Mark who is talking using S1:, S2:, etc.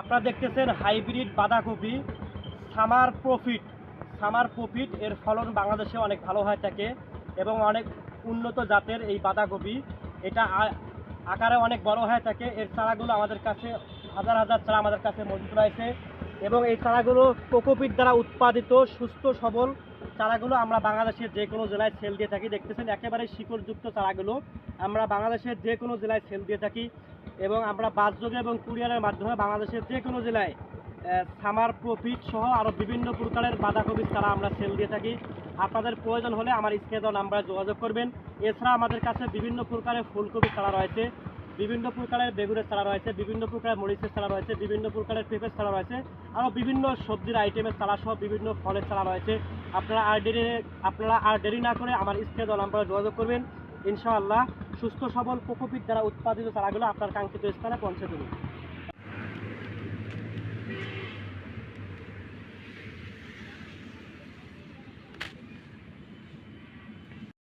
S1: আপনারা দেখতেছেন হাইব্রিড বাঁধাকপি, সামার প্রফিট সামার প্রফিট, এর ফলন বাংলাদেশে অনেক ভালো হয়ে থাকে এবং অনেক উন্নত জাতের এই বাঁধাকপি। এটা আকারে অনেক বড় হয়ে থাকে। এর চারাগুলো আমাদের কাছে, হাজার হাজার চারা আমাদের কাছে মজুদ রয়েছে এবং এই চারাগুলো কোকোপিট দ্বারা উৎপাদিত, সুস্থ, সবল চারাগুলো আমরা বাংলাদেশের যে কোনো জেলায় সেল দিয়ে থাকি। দেখতেছেন একেবারে শিকড়যুক্ত চারাগুলো। আমরা বাংলাদেশের যে কোনো জেলায় সেল দিয়ে থাকি। এবং আমরা বাসযোগে এবং কুরিয়ারের মাধ্যমে বাংলাদেশের যে কোনো জেলায় সামার প্রফিট সহ আরও বিভিন্ন প্রকারের বাঁধাকপির চারা আমরা সেল দিয়ে থাকি। আপনাদের প্রয়োজন হলে আমার স্ক্রিনে নাম্বারে যোগাযোগ করবেন। এছাড়া আমাদের কাছে বিভিন্ন প্রকারের ফুলকপি চারা রয়েছে, বিভিন্ন প্রকারের বেগুনের চারা রয়েছে, বিভিন্ন প্রকারের মরিচের চারা রয়েছে, বিভিন্ন প্রকারের পেঁপের চারা রয়েছে আরও বিভিন্ন সবজির আইটেমের চারা সহ বিভিন্ন ফলের চারা রয়েছে। আপনারা আর দেরি, আপনারা আর দেরি না করে আমার স্ক্রিনে নাম্বারে যোগাযোগ করবেন। ইনশাআল্লাহ সুস্থ সবল কোকোপিট দ্বারা উৎপাদিত চারাগুলো আপনার কাঙ্ক্ষিত স্থানে পৌঁছে দেবে।